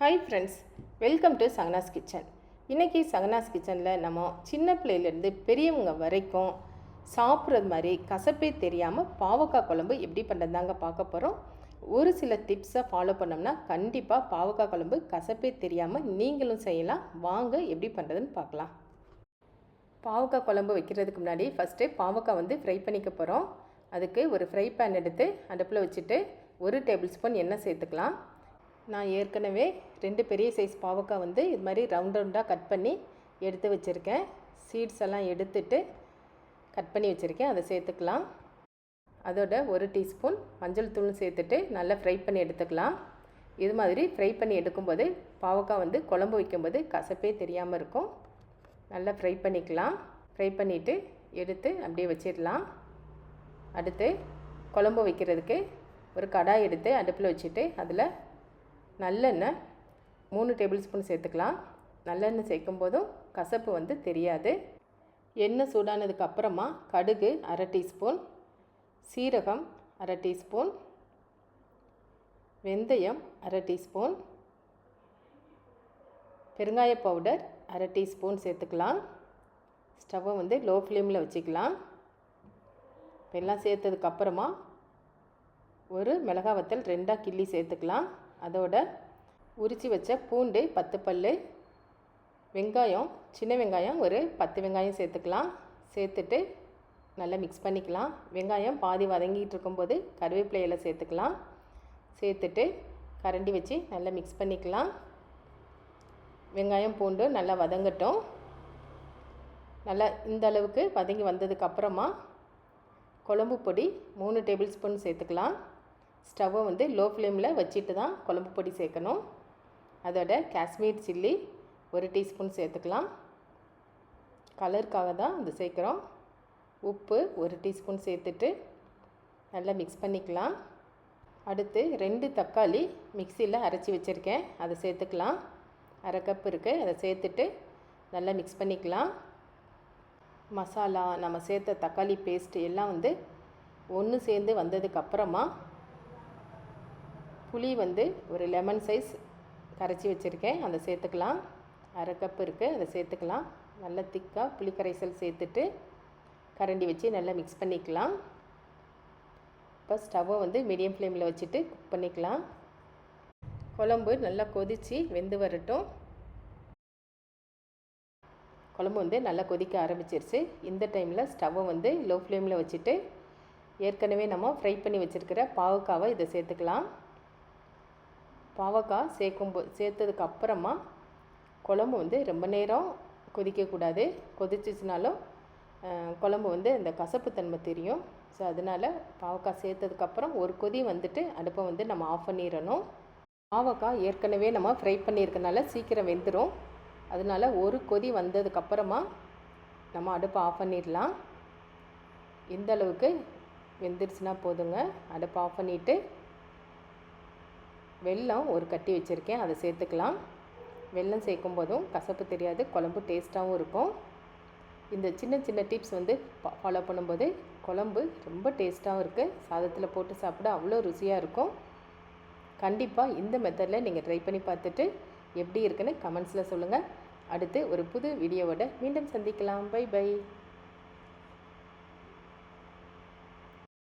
Hi friends welcome to Sangana's kitchen இன்றைக்கி சங்கனாஸ் கிச்சனில் நம்ம சின்ன பிள்ளையிலேருந்து பெரியவங்க வரைக்கும் சாப்பிட்றது மாதிரி கசப்பே தெரியாமல் பாவக்காய் குழம்பு எப்படி பண்ணுறதாங்க பார்க்க போகிறோம் ஒரு சில டிப்ஸை ஃபாலோ பண்ணோம்னா கண்டிப்பாக பாவக்காய் குழம்பு கசப்பே தெரியாமல் நீங்களும் செய்யலாம். வாங்க எப்படி பண்ணுறதுன்னு பார்க்கலாம். பாவக்காய் குழம்பு வைக்கிறதுக்கு முன்னாடி ஃபஸ்ட்டு பாவக்காய் வந்து ஃப்ரை பண்ணிக்க போகிறோம் அதுக்கு ஒரு ஃப்ரை பேன் எடுத்து அடுப்பில் வச்சுட்டு ஒரு டேபிள் ஸ்பூன் எண்ணெய் சேர்த்துக்கலாம். நான் ஏற்கனவே ரெண்டு பெரிய சைஸ் பாவக்காய் வந்து இது மாதிரி ரவுண்ட் ரவுண்டாக கட் பண்ணி எடுத்து வச்சுருக்கேன். சீட்ஸ் எல்லாம் எடுத்துட்டு கட் பண்ணி வச்சுருக்கேன். அதை சேர்த்துக்கலாம். அதோட ஒரு டீஸ்பூன் மஞ்சள் தூள் சேர்த்துட்டு நல்லா ஃப்ரை பண்ணி எடுத்துக்கலாம். இது மாதிரி ஃப்ரை பண்ணி எடுக்கும்போது பாவக்காய் வந்து குழம்பு வைக்கும்போது கசப்பே தெரியாமல் இருக்கும். நல்லா ஃப்ரை பண்ணிக்கலாம். ஃப்ரை பண்ணிவிட்டு எடுத்து அப்படியே வச்சிடலாம். அடுத்து குழம்பு வைக்கிறதுக்கு ஒரு கடாய் எடுத்து அடுப்பில் வச்சுட்டு அதில் நல்லெண்ணெய் மூணு டேபிள் ஸ்பூன் சேர்த்துக்கலாம். நல்லெண்ணெய் சேர்க்கும் போதும் கசப்பு வந்து தெரியாது. எண்ணெய் சூடானதுக்கு அப்புறமா கடுகு அரை டீஸ்பூன் சீரகம் அரை டீஸ்பூன் வெந்தயம் அரை டீஸ்பூன் பெருங்காய பவுடர் அரை டீஸ்பூன் சேர்த்துக்கலாம். ஸ்டவ்வை வந்து லோ ஃப்ளேமில் வச்சுக்கலாம். இப்போ எல்லாம் சேர்த்ததுக்கப்புறமா ஒரு மிளகாய் வத்தல் ரெண்டாக கிள்ளி சேர்த்துக்கலாம். அதோட உரித்து வச்ச பூண்டு பத்து பல் வெங்காயம் சின்ன வெங்காயம் ஒரு பத்து வெங்காயம் சேர்த்துக்கலாம். சேர்த்துட்டு நல்லா மிக்ஸ் பண்ணிக்கலாம். வெங்காயம் பாதி வதங்கிட்டு இருக்கும்போது கருவேப்பிலையில் சேர்த்துக்கலாம். சேர்த்துட்டு கரண்டி வச்சு நல்லா மிக்ஸ் பண்ணிக்கலாம். வெங்காயம் பூண்டு நல்லா வதங்கட்டும். நல்லா இந்த அளவுக்கு வதங்கி வந்ததுக்கப்புறமா குழம்பு பொடி மூணு டேபிள் ஸ்பூன் சேர்த்துக்கலாம். ஸ்டவ்வை வந்து லோ ஃப்ளேமில் வச்சுட்டு தான் குழம்பு பொடி சேர்க்கணும். அதோட காஷ்மீர் சில்லி ஒரு டீஸ்பூன் சேர்த்துக்கலாம். கலருக்காக தான் இது சேர்க்குறோம். உப்பு ஒரு டீஸ்பூன் சேர்த்துட்டு நல்லா மிக்ஸ் பண்ணிக்கலாம். அடுத்து ரெண்டு தக்காளி மிக்சியில் அரைச்சி வச்சுருக்கேன். அதை சேர்த்துக்கலாம். அரை கப் இருக்குது அதை சேர்த்துட்டு நல்லா மிக்ஸ் பண்ணிக்கலாம். மசாலா நம்ம சேர்த்த தக்காளி பேஸ்ட்டு எல்லாம் வந்து ஒன்று சேர்ந்து வந்ததுக்கப்புறமா புளி வந்து ஒரு லெமன் சைஸ் கரைச்சி வச்சுருக்கேன். அதை சேர்த்துக்கலாம். அரை கப் இருக்குது அதை சேர்த்துக்கலாம். நல்லா திக்காக புளி கரைசல் சேர்த்துட்டு கரண்டி வச்சு நல்லா மிக்ஸ் பண்ணிக்கலாம். இப்போ ஸ்டவ்வை வந்து மீடியம் ஃப்ளேமில் வச்சுட்டு குக் பண்ணிக்கலாம். குழம்பு நல்லா கொதித்து வெந்து வரட்டும். குழம்பு வந்து நல்லா கொதிக்க ஆரம்பிச்சிருச்சு. இந்த டைமில் ஸ்டவ்வை வந்து லோ ஃப்ளேமில் வச்சுட்டு ஏற்கனவே நம்ம ஃப்ரை பண்ணி வச்சுருக்கிற பாவக்காவை இதை சேர்த்துக்கலாம். பாவக்காய் சேர்க்கும் போ சேர்த்ததுக்கு அப்புறமா குழம்பு வந்து ரொம்ப நேரம் கொதிக்கக்கூடாது. கொதிச்சிச்சுனாலும் குழம்பு வந்து இந்த கசப்புத்தன்மை தெரியும். ஸோ அதனால் பாவக்காய் சேர்த்ததுக்கப்புறம் ஒரு கொதி வந்துட்டு அடுப்பை வந்து நம்ம ஆஃப் பண்ணிடணும். பாவக்காய் ஏற்கனவே நம்ம ஃப்ரை பண்ணியிருக்கனால சீக்கிரம் வெந்துடும் அதனால் ஒரு கொதி வந்ததுக்கப்புறமா நம்ம அடுப்பை ஆஃப் பண்ணிடலாம். எந்த அளவுக்கு வெந்துருச்சுன்னா போதுங்க. அடுப்பை ஆஃப் பண்ணிவிட்டு வெல்லம் ஒரு கட்டி வச்சுருக்கேன் அதை சேர்த்துக்கலாம். வெல்லம் சேர்க்கும் போதும் கசப்பு தெரியாது குழம்பு டேஸ்ட்டாகவும் இருக்கும். இந்த சின்ன சின்ன டிப்ஸ் வந்து ஃபாலோ பண்ணும்போது குழம்பு ரொம்ப டேஸ்ட்டாகவும் இருக்குது சாதத்தில் போட்டு சாப்பிட அவ்வளோ ருசியாக இருக்கும். கண்டிப்பாக இந்த மெத்தடில் நீங்கள் ட்ரை பண்ணி பார்த்துட்டு எப்படி இருக்குன்னு கமெண்ட்ஸில் சொல்லுங்கள் அடுத்து ஒரு புது வீடியோவோட மீண்டும் சந்திக்கலாம். By by